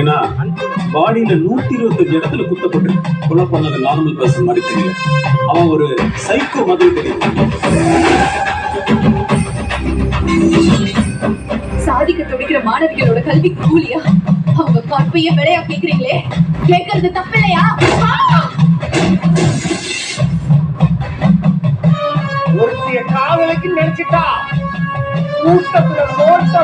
ஏன்னா பாடியில நூத்தி இருபத்தஞ்சு இடத்துல குத்தப்பட்டு கொலை பண்ணது நார்மல் பர்சன் மாதிரி தெரியல. அவன் ஒரு சைக்கோ மாதிரி தெரியும் சாதிக்க துடிக்கிற மாணவிகளோட கல்வி கூலியா? அவங்க கற்பைய விலையா கேக்குறீங்களே? கேக்குறது தப்பில்லையா? ஒருத்திய காதலுக்கு நினைச்சிட்டா கூட்டத்துல நோட்ட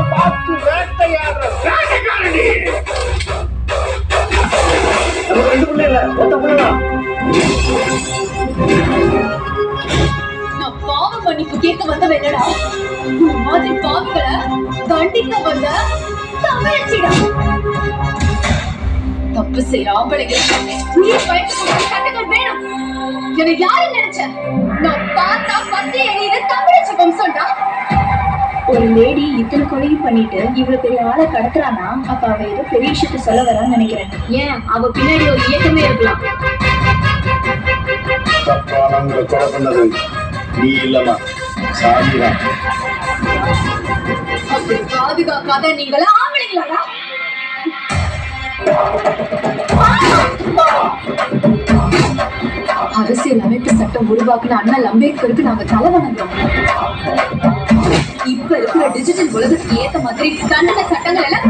பாவ மன்னிப்பு கேட்க வந்தவ என்னடா? உன் மாதிரி பாவிகளை தண்டிக்க வந்த தமிழச்சிடா. தப்பு செய்யற ஆம்பளைங்க. உயிர் பயன்படுத்த சட்டங்கள் வேணும். என்னை யாரு நினைச்ச? நான் பார்த்தா பத்தி எறியுது தமிழச்சி வம்சம்டா. ஒரு லேடி இத்தனை கொலையும் பண்ணிட்டு இவ்வளவு பெரிய ஆளை கடத்துறானா? அப்ப அவ ஏதோ பெரிய விஷயத்த சொல்ல வரான்னு நினைக்கிறேன். ஏன்? அவ பின்னாடி ஒரு இயக்கமே இருக்கலாம். தப்பானவங்களை கொலை பண்ணது. நீ இல்லமா சாதிதான் அப்படி பாதுகாக்காத நீங்களா ஆம்பளைங்களாடா. அரசியல் அமைப்பு சட்டம் உருவாக்குன அண்ணல் அம்பேத்கருக்கு நாங்க தலை வணங்கம் இப்ப இருக்கிற டிஜிட்டல் உலகத்துக்கு ஏத்த மாதிரி தண்டனை சட்டங்கள் எல்லாம்